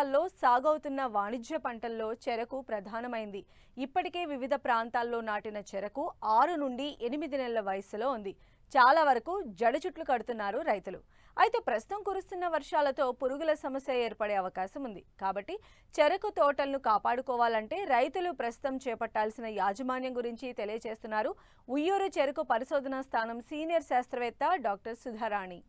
ప్రాంతాల్లో సాగవుతున్న వాణిజ్య పంటల్లో చెరకు ప్రధానమైంది. ఇప్పటికే వివిధ ప్రాంతాల్లో నాటిన చెరకు ఆరు నుండి ఎనిమిది నెలల వయసులో ఉంది. చాలా వరకు జడ చుట్లు కడుతున్నారు రైతులు. అయితే ప్రస్తుతం కురుస్తున్న వర్షాలతో పురుగుల సమస్య ఏర్పడే అవకాశం ఉంది. కాబట్టి చెరకు తోటలను కాపాడుకోవాలంటే రైతులు ప్రస్తుతం చేపట్టాల్సిన యాజమాన్యం గురించి తెలియజేస్తున్నారు ఉయ్యూరు చెరకు పరిశోధనా స్థానం సీనియర్ శాస్త్రవేత్త డాక్టర్ సుధారాణి.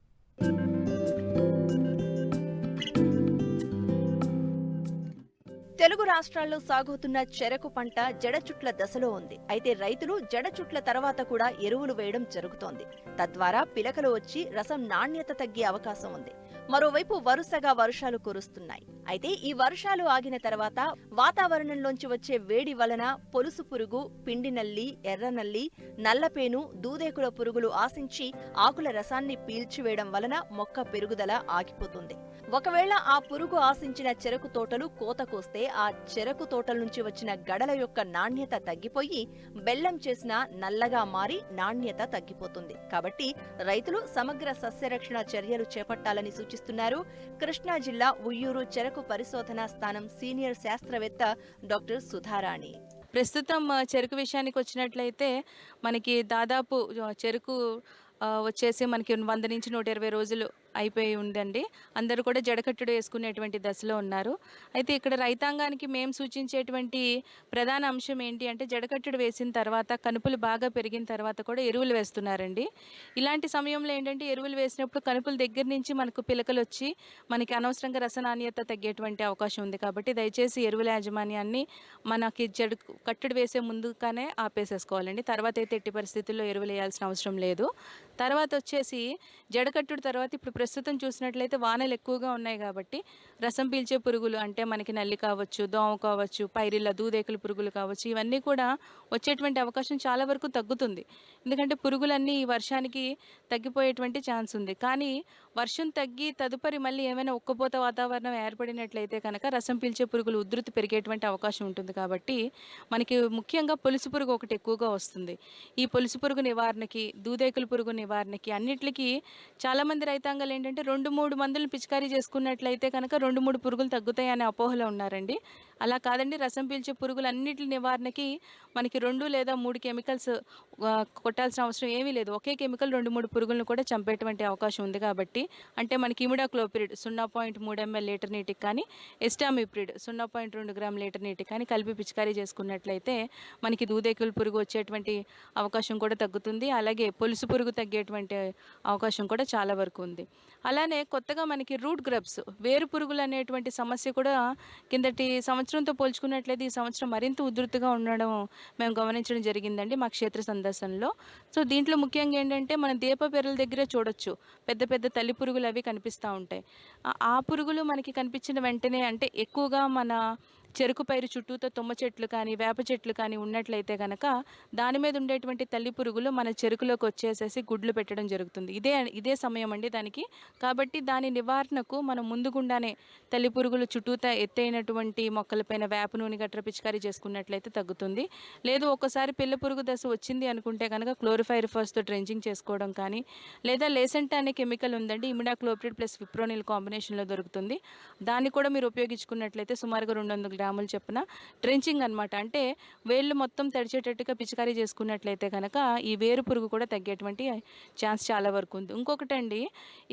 తెలుగు రాష్ట్రాల్లో సాగుతున్న చెరకు పంట జడచుట్ల దశలో ఉంది. అయితే రైతులు జడచుట్ల తర్వాత కూడా ఎరువులు వేయడం జరుగుతోంది. తద్వారా పిలకలు వచ్చి రసం నాణ్యత తగ్గే అవకాశం ఉంది. మరోవైపు వరుసగా వర్షాలు కురుస్తున్నాయి. అయితే ఈ వర్షాలు ఆగిన తర్వాత వాతావరణంలోంచి వచ్చే వేడి వలన పొలుసు పురుగు పిండి నల్లి ఎర్ర నల్లి నల్లపేను దూదేకుల పురుగులు ఆశించి ఆకుల రసాన్ని పీల్చివేయడం వలన మొక్క పెరుగుదల ఆగిపోతుంది. ఒకవేళ ఆ పురుగు ఆశించిన చెరకు తోటలు కోతకొస్తే ఆ చెరకు తోటల నుంచి వచ్చిన గడల యొక్క నాణ్యత తగ్గిపోయి బెల్లం చేసిన నల్లగా మారి నాణ్యత తగ్గిపోతుంది. కాబట్టి రైతులు సమగ్ర సస్యరక్షణ చర్యలు చేపట్టాలని సూచిస్తున్నారు కృష్ణా జిల్లా ఉయ్యూరు చెరకు పరిశోధనా స్థానం సీనియర్ శాస్త్రవేత్త డాక్టర్ సుధారాణి. ప్రస్తుతం చెరుకు విషయానికి వచ్చినట్లయితే మనకి దాదాపు చెరుకు వచ్చేసి మనకి వంద నుంచి నూట ఇరవై రోజులు అయిపోయి ఉందండి. అందరూ కూడా జడకట్టుడు వేసుకునేటువంటి దశలో ఉన్నారు. అయితే ఇక్కడ రైతాంగానికి మేము సూచించేటువంటి ప్రధాన అంశం ఏంటి అంటే జడకట్టుడు వేసిన తర్వాత కనుపులు బాగా పెరిగిన తర్వాత కూడా ఎరువులు వేస్తున్నారండి. ఇలాంటి సమయంలో ఏంటంటే ఎరువులు వేసినప్పుడు కనుపుల దగ్గర నుంచి మనకు పిలకలు వచ్చి మనకి అనవసరంగా రసనాణ్యత తగ్గేటువంటి అవకాశం ఉంది కాబట్టి దయచేసి ఎరువుల యాజమాన్యాన్ని మనకి జడు కట్టుడు వేసే ముందుగానే ఆపేసేసుకోవాలండి. తర్వాత అయితే ఎట్టి పరిస్థితుల్లో ఎరువులు వేయాల్సిన అవసరం లేదు. తర్వాత వచ్చేసి జడకట్టుడు తర్వాత ఇప్పుడు ప్రస్తుతం చూసినట్లయితే వానలు ఎక్కువగా ఉన్నాయి కాబట్టి రసం పీల్చే పురుగులు అంటే మనకి నల్లి కావచ్చు దోమ కావచ్చు పైరిల్ల దూదేకుల పురుగులు కావచ్చు ఇవన్నీ కూడా వచ్చేటువంటి అవకాశం చాలా వరకు తగ్గుతుంది. ఎందుకంటే పురుగులన్నీ ఈ వర్షానికి తగ్గిపోయేటువంటి ఛాన్స్ ఉంది. కానీ వర్షం తగ్గి తదుపరి మళ్ళీ ఏమైనా ఉక్కపోత వాతావరణం ఏర్పడినట్లయితే కనుక రసం పీల్చే పురుగులు ఉధృతి పెరిగేటువంటి అవకాశం ఉంటుంది కాబట్టి మనకి ముఖ్యంగా పొలుసు పురుగు ఒకటి ఎక్కువగా వస్తుంది. ఈ పొలుసు పురుగు నివారణకి దూదేకుల పురుగు నివారణకి అన్నిటికీ చాలామంది రైతాంగాలు ఏంటంటే రెండు మూడు మందులు పిచికారీ చేసుకున్నట్లయితే కనుక రెండు మూడు పురుగులు తగ్గుతాయి అనే అపోహలో ఉన్నారండి. అలా కాదండి రసం పీల్చే పురుగులు అన్నిటి నివారణకి మనకి రెండు లేదా మూడు కెమికల్స్ కొట్టాల్సిన అవసరం ఏమీ లేదు. ఒకే కెమికల్ రెండు మూడు పురుగులను కూడా చంపేటువంటి అవకాశం ఉంది కాబట్టి అంటే మనకి ఇమిడాక్లోపిరిడ్ సున్నా పాయింట్ మూడు ఎంఎల్ లీటర్ నీటికి కానీ ఎస్టామిప్రిడ్ సున్నా పాయింట్ రెండు గ్రామ్ లీటర్ నీటికి కానీ కలిపి పిచికారీ చేసుకున్నట్లయితే మనకి దూదేకులు పురుగు వచ్చేటువంటి అవకాశం కూడా తగ్గుతుంది. అలాగే పొలుసు పురుగు తగ్గేటువంటి అవకాశం కూడా చాలా వరకు ఉంది. అలానే కొత్తగా మనకి రూట్ గ్రబ్స్ వేరు పురుగులు అనేటువంటి సమస్య కూడా కిందటి సంవత్సరంతో పోల్చుకున్నట్లయితే ఈ సంవత్సరం మరింత ఉధృతిగా ఉండడం మేము గమనించడం జరిగిందండి మా క్షేత్ర సందర్శనలో. సో దీంట్లో ముఖ్యంగా ఏంటంటే మన దీప పెరల దగ్గర చూడొచ్చు. పెద్ద పెద్ద తల్లి పురుగులు అవి కనిపిస్తూ ఉంటాయి. ఆ- ఆ పురుగులు మనకి కనిపించిన వెంటనే అంటే ఎక్కువగా మన చెరుకు పైరు చుట్టూతో తుమ్మ చెట్లు కానీ వేప చెట్లు కానీ ఉన్నట్లయితే కనుక దాని మీద ఉండేటువంటి తల్లి పురుగులు మన చెరుకులోకి వచ్చేసేసి గుడ్లు పెట్టడం జరుగుతుంది. ఇదే ఇదే సమయం అండి దానికి. కాబట్టి దాని నివారణకు మనం ముందుగుండానే తల్లి పురుగులు చుట్టూత ఎత్తైనటువంటి మొక్కలపైన వేప నూనె గట్ర పిచికారీ చేసుకున్నట్లయితే తగ్గుతుంది. లేదు ఒకసారి పిల్ల పురుగు దశ వచ్చింది అనుకుంటే కనుక క్లోరిఫైర్ ఫస్ట్తో డ్రెంజింగ్ చేసుకోవడం కానీ లేదా లేసెంట్ అనే కెమికల్ ఉందండి ఇమిడాక్లోప్రిడ్ ప్లస్ విప్రోనిల్ కాంబినేషన్లో దొరుకుతుంది. దాన్ని కూడా మీరు ఉపయోగించుకున్నట్లయితే సుమారుగా రెండు వందల గ్రాములు చొప్పున ట్రెంచింగ్ అనమాట అంటే వేళ్ళు మొత్తం తడిచేటట్టుగా పిచికారీ చేసుకున్నట్లయితే కనుక ఈ వేరు పురుగు కూడా తగ్గేటువంటి ఛాన్స్ చాలా వరకు ఉంది. ఇంకొకటండి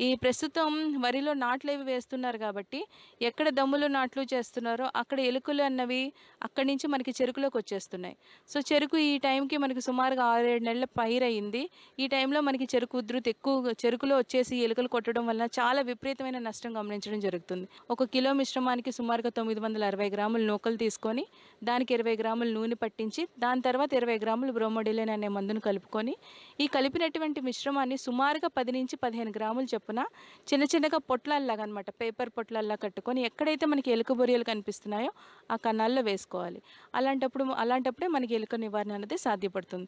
ఈ ప్రస్తుతం వరిలో నాట్లు ఇవి వేస్తున్నారు కాబట్టి ఎక్కడ దమ్ములు నాట్లు చేస్తున్నారో అక్కడ ఎలుకలు అన్నవి అక్కడి నుంచి మనకి చెరుకులోకి వచ్చేస్తున్నాయి. సో చెరుకు ఈ టైంకి మనకి సుమారుగా ఆరేడు నెలల పైరయింది ఈ టైంలో మనకి చెరుకు ఉధృతి ఎక్కువ చెరుకులో వచ్చేసి ఎలుకలు కొట్టడం వలన చాలా విపరీతమైన నష్టం గమనించడం జరుగుతుంది. ఒక కిలో మిశ్రమానికి సుమారుగా తొమ్మిది వందల అరవై గ్రాములు నూకలు తీసుకొని దానికి ఇరవై గ్రాములు నూనె పట్టించి దాని తర్వాత ఇరవై గ్రాములు బ్రోమోడిలిన్ అనే మందును కలుపుకొని ఈ కలిపినటువంటి మిశ్రమాన్ని సుమారుగా పది నుంచి పదిహేను గ్రాములు చొప్పున చిన్న చిన్నగా పొట్లాల్లాగా అనమాట పేపర్ పొట్లల్లా కట్టుకొని ఎక్కడైతే మనకి ఎలుక బొరియలు కనిపిస్తున్నాయో ఆ కణాల్లో వేసుకోవాలి. అలాంటప్పుడు అలాంటప్పుడే మనకి ఎలుక నివారణ అనేది సాధ్యపడుతుంది.